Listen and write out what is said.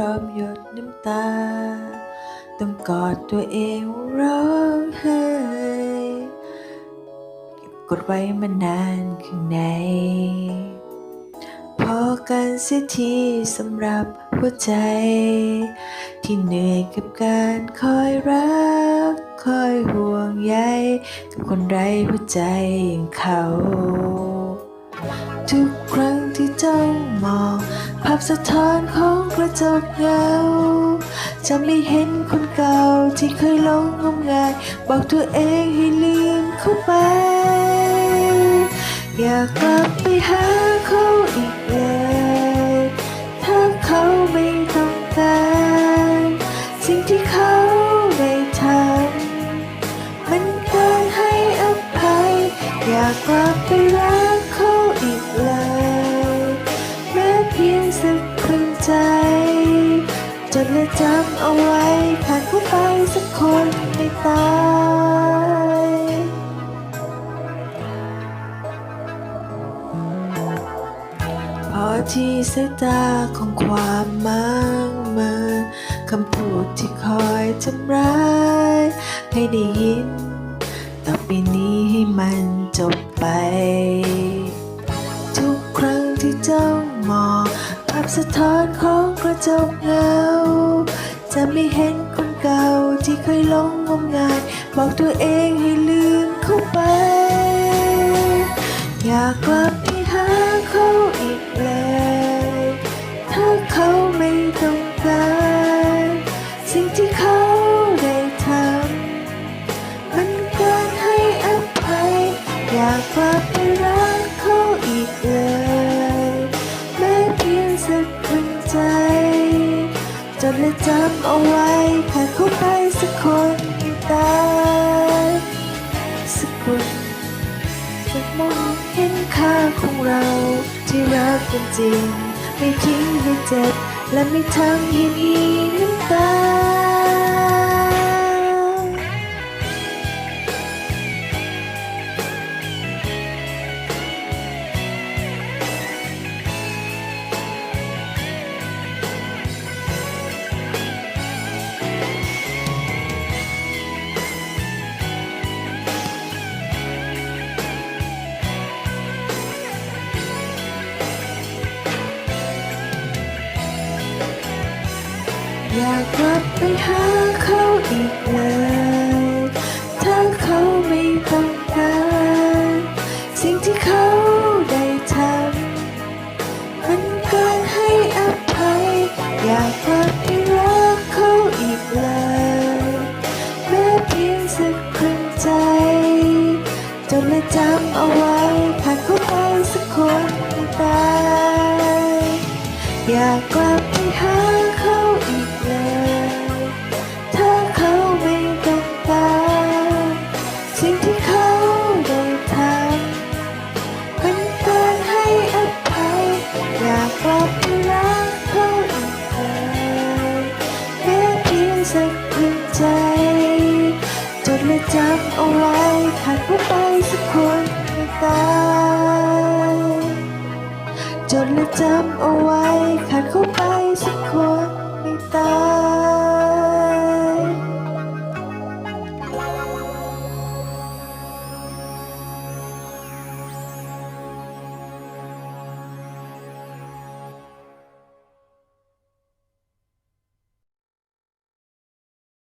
รอมหยดน้ำตา ต้องกอดตัวเองร้องไห้เก็บกดไว้มานานข้างใน พอกันเสียทีสำหรับหัวใจ ที่เหนื่อยกับการคอยรัก คอยห่วงใยกับคนไร้หัวใจอย่างเขา ทุกครั้งที่จ้องมอง ภาพสะท้อนของกระจกเงาจะไม่เห็นคนเก่าที่เคยหลงงมงาย บอกตัวเองให้ลืมเขาไป อยากกลับไปหาเขาอีกเลยถ้าเขาไม่ต้องการสิ่งที่เขาได้ทำมันการให้อภัย อยากกลับไปรัก จดและจำเอาไว้ขาดเข้ไปสักคนไม่ตายพอที่สายตาของความมั่งมาคำพูดที่คอยทำร้าย ให้ได้ยินต่อไปนี้ให้มันจบไป ทุกครั้งที่จ้องมอง สะท้อนของกระจกเงา จะไม่เห็นคนเก่าที่เคยหลงงมงาย บอกตัวเองให้ลืมเขาไป อยากกลับไปหาเขาอีกเลย ถ้าเขาไม่ต้องการ สิ่งที่เขาได้ทำมันเการให้อภัย อยากกลับ จำเอาไว้ขาดเขาไปสักคนตายสักคนจะมองเห็นค่าของเราที่รักกันจริง ไม่ทิ้งให้เจ็บ และไม่ทำให้มีน้ำตา อยากกลับไปหาเขาอีกเลย ถ้าเขาไม่ต้องการสิ่งที่เขาได้ทำมันเการให้อภัย อยากกลับไปรักเขาอีกเลยแม้เพียงสักครึ่งใจจดและจำเอาไว้ผ่านเข้าไปสักคนไม่ตายอยากกลับไปหา สิ่งที่เขาได้ทำเป็นการให้อภัยอยากกลับไปรักเขาอีกเลยแม้เพียงสักครึ่งใจ จดและจำเอาไว้ขาดเข้าไปสักคนไม่ตายจดและจำเอาไว้ขาดเขาไปสักคน